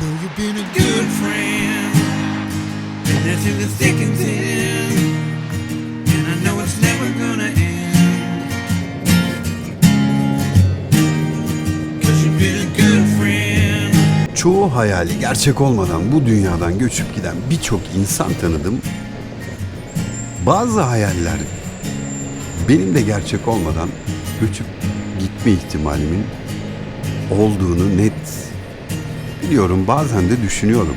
Know you've been a good friend, and that's in the thick and. And I know it's never gonna end. Cause you've been a good friend. Çoğu hayali gerçek olmadan bu dünyadan göçüp giden birçok insan tanıdım. Bazı hayaller benim de gerçek olmadan göçüp gitme ihtimalimin olduğunu net biliyorum. Bazen de düşünüyorum.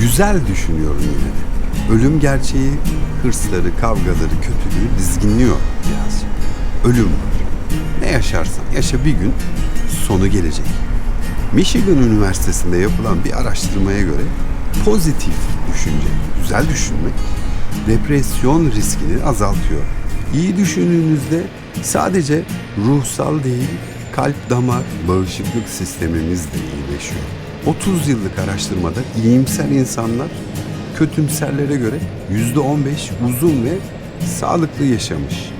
Güzel düşünüyorum yine de. Ölüm gerçeği hırsları, kavgaları, kötülüğü dizginliyor biraz. Ölüm var. Ne yaşarsan yaşa bir gün sonu gelecek. Michigan Üniversitesi'nde yapılan bir araştırmaya göre pozitif düşünce, güzel düşünmek depresyon riskini azaltıyor. İyi düşündüğünüzde sadece ruhsal değil, kalp damar bağışıklık sistemimiz de iyileşiyor. 30 yıllık araştırmada iyimser insanlar kötümserlere göre %15 uzun ve sağlıklı yaşamış.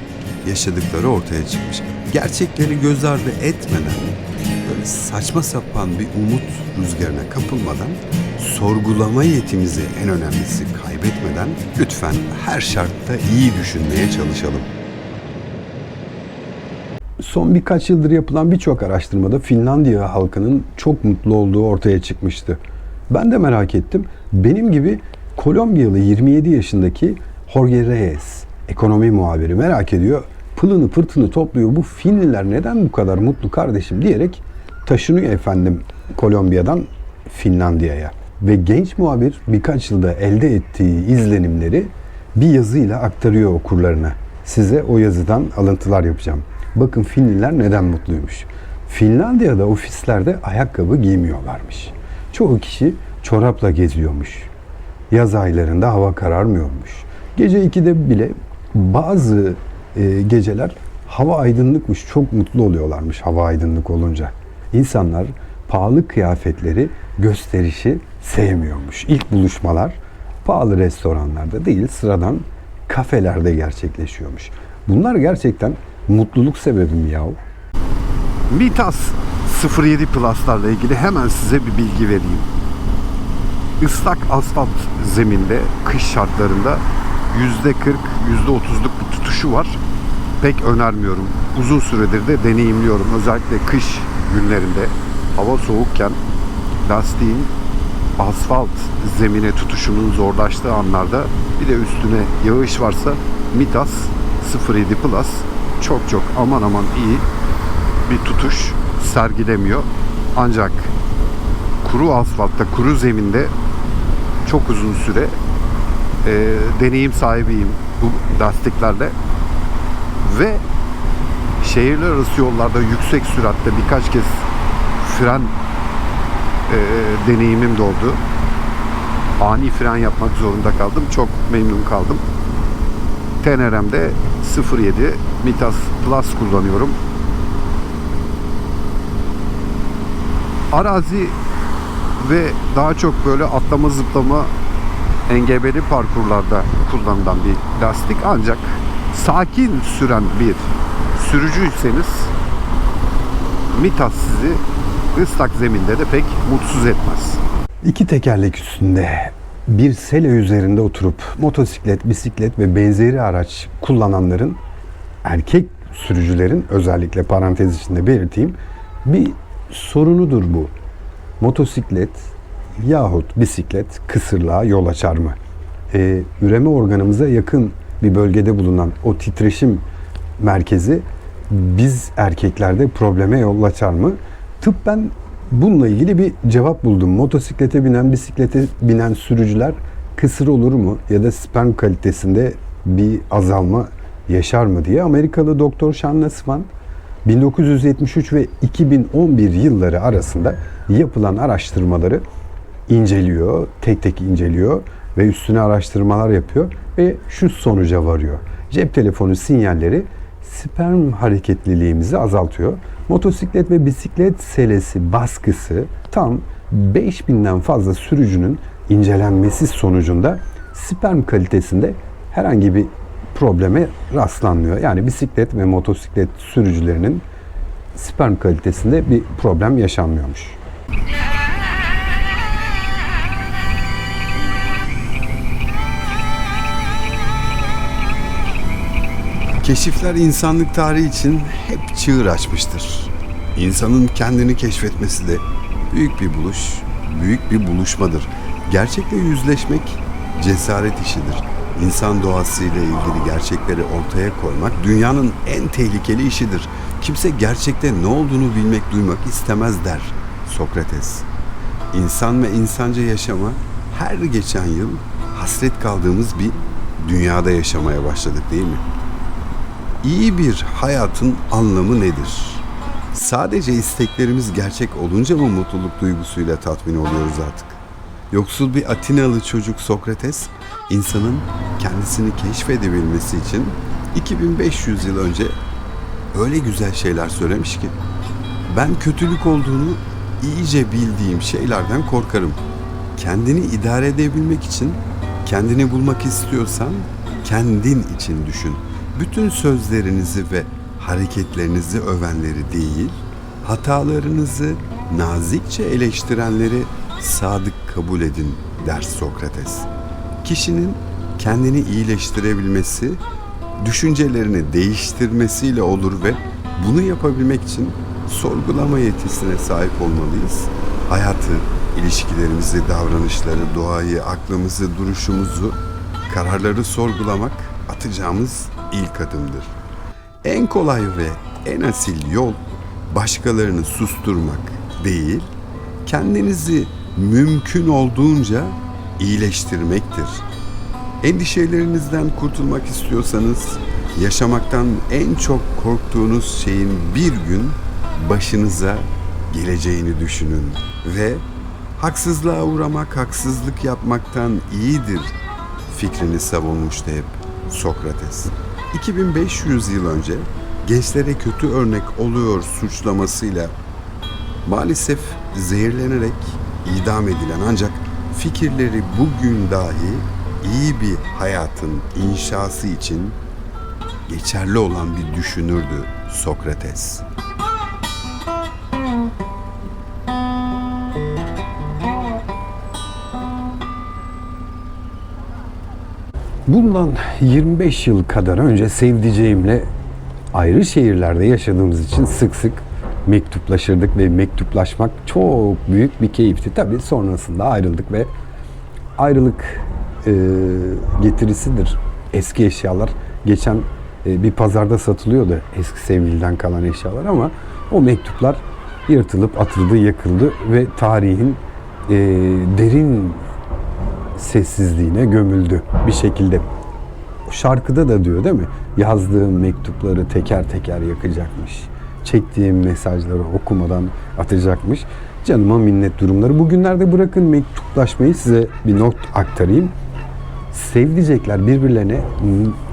Yaşadıkları ortaya çıkmış. Gerçekleri göz ardı etmeden böyle saçma sapan bir umut rüzgarına kapılmadan sorgulama yetimizi en önemlisi kaybetmeden lütfen her şartta iyi düşünmeye çalışalım. Son birkaç yıldır yapılan birçok araştırmada Finlandiya halkının çok mutlu olduğu ortaya çıkmıştı. Ben de merak ettim. Benim gibi Kolombiyalı 27 yaşındaki Jorge Reyes, ekonomi muhabiri merak ediyor. Pılını pırtını topluyor. Bu Finliler neden bu kadar mutlu kardeşim diyerek taşınıyor efendim Kolombiya'dan Finlandiya'ya. Ve genç muhabir birkaç yılda elde ettiği izlenimleri bir yazıyla aktarıyor okurlarına. Size o yazıdan alıntılar yapacağım. Bakın Finliler neden mutluymuş. Finlandiya'da ofislerde ayakkabı giymiyorlarmış. Çoğu kişi çorapla geziyormuş. Yaz aylarında hava kararmıyormuş. Gece 2'de bile bazı e, geceler hava aydınlıkmış. Çok mutlu oluyorlarmış hava aydınlık olunca. İnsanlar pahalı kıyafetleri, gösterişi sevmiyormuş. İlk buluşmalar pahalı restoranlarda değil, sıradan kafelerde gerçekleşiyormuş. Bunlar gerçekten mutluluk sebebi mi yahu? Mitas 07 Plus'larla ilgili hemen size bir bilgi vereyim. Islak asfalt zeminde kış şartlarında %40, %30'luk bir tutuşu var. Pek önermiyorum. Uzun süredir de deneyimliyorum. Özellikle kış günlerinde hava soğukken lastiğin asfalt zemine tutuşunun zorlaştığı anlarda bir de üstüne yağış varsa Mitas 07 Plus çok çok aman aman iyi bir tutuş sergilemiyor. Ancak kuru asfaltta, kuru zeminde çok uzun süre e, deneyim sahibiyim bu lastiklerle ve şehirler arası yollarda yüksek süratte birkaç kez fren e, deneyimim de oldu. Ani fren yapmak zorunda kaldım. Çok memnun kaldım. Tenerem'de 07 Mitas Plus kullanıyorum. Arazi ve daha çok böyle atlama zıplama engebeli parkurlarda kullanılan bir lastik ancak sakin süren bir sürücüyseniz Mitas sizi ıslak zeminde de pek mutsuz etmez. İki tekerlek üstünde bir sele üzerinde oturup motosiklet, bisiklet ve benzeri araç kullananların erkek sürücülerin özellikle parantez içinde belirteyim bir sorunudur bu. Motosiklet yahut bisiklet kısırlığa yol açar mı? Ee, üreme organımıza yakın bir bölgede bulunan o titreşim merkezi biz erkeklerde probleme yol açar mı? Tıbben bununla ilgili bir cevap buldum. Motosiklete binen, bisiklete binen sürücüler kısır olur mu? Ya da sperm kalitesinde bir azalma yaşar mı diye Amerikalı doktor Sean Nassifan 1973 ve 2011 yılları arasında yapılan araştırmaları inceliyor, tek tek inceliyor ve üstüne araştırmalar yapıyor ve şu sonuca varıyor. Cep telefonu sinyalleri sperm hareketliliğimizi azaltıyor. Motosiklet ve bisiklet selesi baskısı tam 5000'den fazla sürücünün incelenmesi sonucunda sperm kalitesinde herhangi bir probleme rastlanmıyor. Yani bisiklet ve motosiklet sürücülerinin sperm kalitesinde bir problem yaşanmıyormuş. Keşifler insanlık tarihi için hep çığır açmıştır. İnsanın kendini keşfetmesi de büyük bir buluş, büyük bir buluşmadır. Gerçekle yüzleşmek cesaret işidir. İnsan doğasıyla ilgili gerçekleri ortaya koymak dünyanın en tehlikeli işidir. Kimse gerçekte ne olduğunu bilmek, duymak istemez der Sokrates. İnsan ve insanca yaşama her geçen yıl hasret kaldığımız bir dünyada yaşamaya başladık değil mi? İyi bir hayatın anlamı nedir? Sadece isteklerimiz gerçek olunca mı mutluluk duygusuyla tatmin oluyoruz artık? Yoksul bir Atinalı çocuk Sokrates, insanın kendisini keşfedebilmesi için 2500 yıl önce öyle güzel şeyler söylemiş ki ben kötülük olduğunu iyice bildiğim şeylerden korkarım. Kendini idare edebilmek için kendini bulmak istiyorsan kendin için düşün. Bütün sözlerinizi ve hareketlerinizi övenleri değil, hatalarınızı nazikçe eleştirenleri sadık kabul edin der Sokrates. Kişinin kendini iyileştirebilmesi, düşüncelerini değiştirmesiyle olur ve bunu yapabilmek için sorgulama yetisine sahip olmalıyız. Hayatı, ilişkilerimizi, davranışları, doğayı, aklımızı, duruşumuzu, kararları sorgulamak atacağımız ilk adımdır. En kolay ve en asil yol başkalarını susturmak değil, kendinizi mümkün olduğunca iyileştirmektir. Endişelerinizden kurtulmak istiyorsanız yaşamaktan en çok korktuğunuz şeyin bir gün başınıza geleceğini düşünün ve haksızlığa uğramak haksızlık yapmaktan iyidir fikrini savunmuştu hep Sokrates. 2500 yıl önce gençlere kötü örnek oluyor suçlamasıyla maalesef zehirlenerek idam edilen ancak fikirleri bugün dahi iyi bir hayatın inşası için geçerli olan bir düşünürdü Sokrates. Bundan 25 yıl kadar önce sevdiceğimle ayrı şehirlerde yaşadığımız için sık sık mektuplaşırdık ve mektuplaşmak çok büyük bir keyifti. Tabii sonrasında ayrıldık ve ayrılık e, getirisidir. Eski eşyalar geçen e, bir pazarda satılıyordu eski sevgiliden kalan eşyalar ama o mektuplar yırtılıp atıldı, yakıldı ve tarihin e, derin sessizliğine gömüldü bir şekilde. Şarkıda da diyor değil mi? Yazdığım mektupları teker teker yakacakmış. Çektiğim mesajları okumadan atacakmış. Canıma minnet durumları. Bugünlerde bırakın mektuplaşmayı size bir not aktarayım. Sevdicekler birbirlerine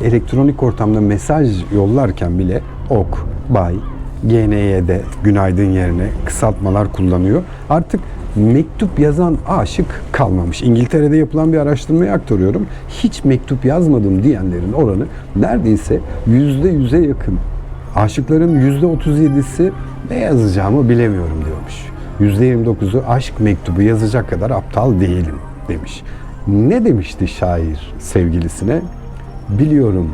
elektronik ortamda mesaj yollarken bile ok, bay, GNY'de günaydın yerine kısaltmalar kullanıyor. Artık mektup yazan aşık kalmamış. İngiltere'de yapılan bir araştırmayı aktarıyorum. Hiç mektup yazmadım diyenlerin oranı neredeyse yüzde yüze yakın. Aşıkların yüzde otuz yedisi ne yazacağımı bilemiyorum diyormuş. Yüzde yirmi dokuzu aşk mektubu yazacak kadar aptal değilim demiş. Ne demişti şair sevgilisine? Biliyorum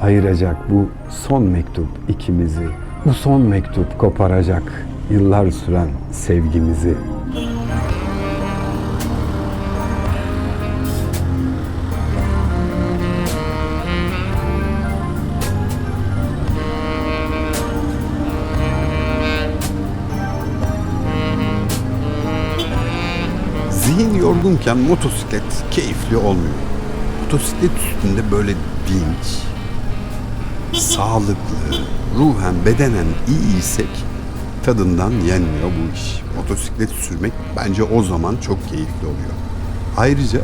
ayıracak bu son mektup ikimizi. Bu son mektup koparacak yıllar süren sevgimizi. Zihin yorgunken motosiklet keyifli olmuyor. Motosiklet üstünde böyle dinç, sağlıklı, ruhen, bedenen iyiysek tadından yenmiyor bu iş. Motosiklet sürmek bence o zaman çok keyifli oluyor. Ayrıca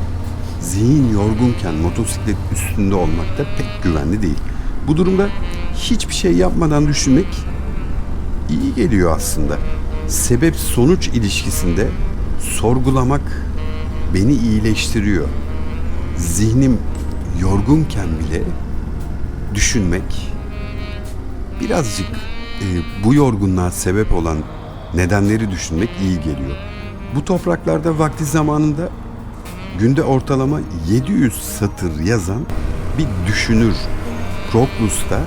zihin yorgunken motosiklet üstünde olmak da pek güvenli değil. Bu durumda hiçbir şey yapmadan düşünmek iyi geliyor aslında. Sebep sonuç ilişkisinde sorgulamak beni iyileştiriyor. Zihnim yorgunken bile düşünmek birazcık e, bu yorgunluğa sebep olan nedenleri düşünmek iyi geliyor. Bu topraklarda vakti zamanında günde ortalama 700 satır yazan bir düşünür Proclus'ta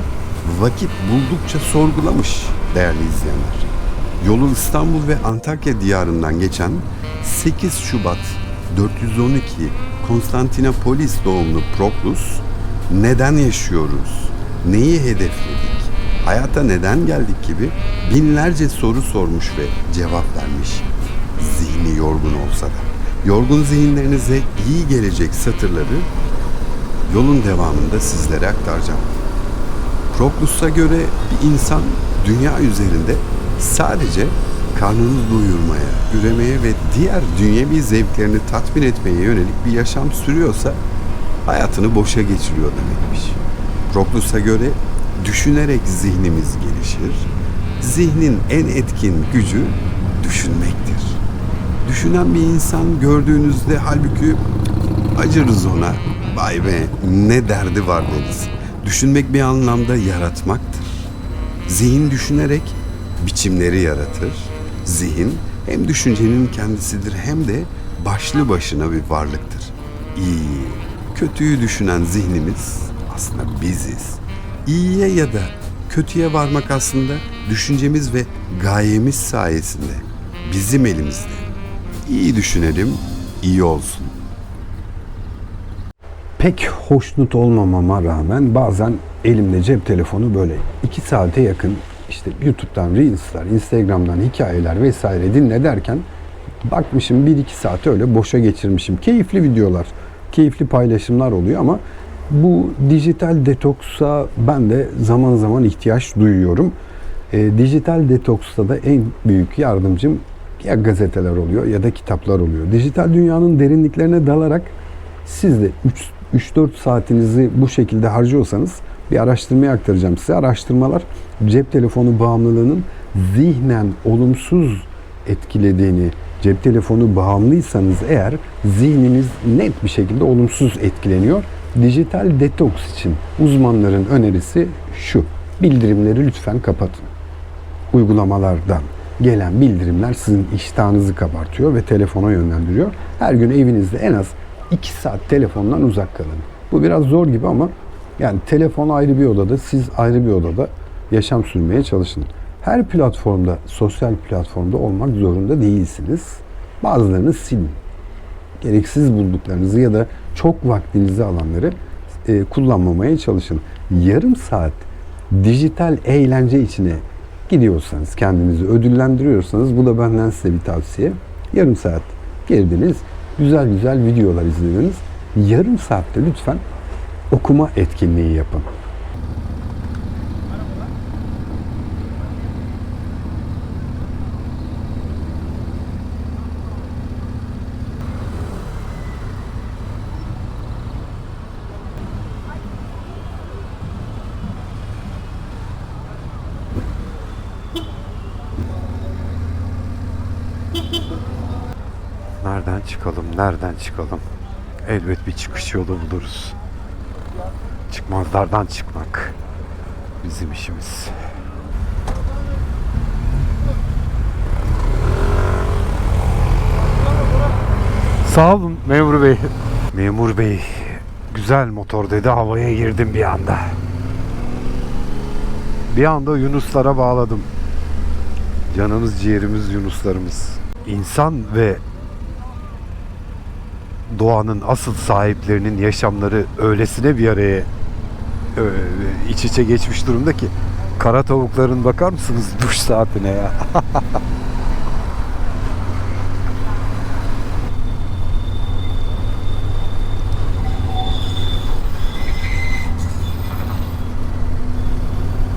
vakit buldukça sorgulamış değerli izleyenler. Yolu İstanbul ve Antakya diyarından geçen 8 Şubat 412 Konstantinopolis doğumlu Proklus neden yaşıyoruz, neyi hedefledik, hayata neden geldik gibi binlerce soru sormuş ve cevap vermiş. Zihni yorgun olsa da. Yorgun zihinlerinize iyi gelecek satırları yolun devamında sizlere aktaracağım. Proklus'a göre bir insan dünya üzerinde sadece karnını doyurmaya, üremeye ve diğer dünyevi zevklerini tatmin etmeye yönelik bir yaşam sürüyorsa hayatını boşa geçiriyor demekmiş. Proklus'a göre düşünerek zihnimiz gelişir. Zihnin en etkin gücü düşünmektir. Düşünen bir insan gördüğünüzde halbuki acırız ona. Vay be ne derdi var deriz. Düşünmek bir anlamda yaratmaktır. Zihin düşünerek biçimleri yaratır. Zihin hem düşüncenin kendisidir hem de başlı başına bir varlıktır. İyi, kötüyü düşünen zihnimiz aslında biziz. İyiye ya da kötüye varmak aslında düşüncemiz ve gayemiz sayesinde bizim elimizde. İyi düşünelim, iyi olsun. Pek hoşnut olmamama rağmen bazen elimde cep telefonu böyle iki saate yakın işte YouTube'dan Reels'lar, Instagram'dan hikayeler vesaire dinle derken bakmışım 1-2 saate öyle boşa geçirmişim. Keyifli videolar, keyifli paylaşımlar oluyor ama bu dijital detoksa ben de zaman zaman ihtiyaç duyuyorum. E, dijital detoksta da en büyük yardımcım ya gazeteler oluyor ya da kitaplar oluyor. Dijital dünyanın derinliklerine dalarak siz de 3-4 saatinizi bu şekilde harcıyorsanız bir araştırmaya aktaracağım size. Araştırmalar cep telefonu bağımlılığının zihnen olumsuz etkilediğini, cep telefonu bağımlıysanız eğer zihniniz net bir şekilde olumsuz etkileniyor. Dijital detoks için uzmanların önerisi şu. Bildirimleri lütfen kapatın. Uygulamalardan gelen bildirimler sizin iştahınızı kabartıyor ve telefona yönlendiriyor. Her gün evinizde en az 2 saat telefondan uzak kalın. Bu biraz zor gibi ama yani telefon ayrı bir odada, siz ayrı bir odada yaşam sürmeye çalışın. Her platformda, sosyal platformda olmak zorunda değilsiniz. Bazılarını silin. Gereksiz bulduklarınızı ya da çok vaktinizi alanları e, kullanmamaya çalışın. Yarım saat dijital eğlence içine gidiyorsanız, kendinizi ödüllendiriyorsanız bu da benden size bir tavsiye. Yarım saat girdiniz, güzel güzel videolar izlediniz. Yarım saatte lütfen okuma etkinliği yapın. Nereden çıkalım, nereden çıkalım? Elbet bir çıkış yolu buluruz. Çıkmazlardan çıkmak bizim işimiz. Sağ olun memur bey. Memur bey, güzel motor dedi havaya girdim bir anda. Bir anda Yunuslara bağladım. Canımız ciğerimiz Yunuslarımız. İnsan ve doğanın asıl sahiplerinin yaşamları öylesine bir araya iç içe geçmiş durumda ki kara tavukların bakar mısınız duş saatine ya?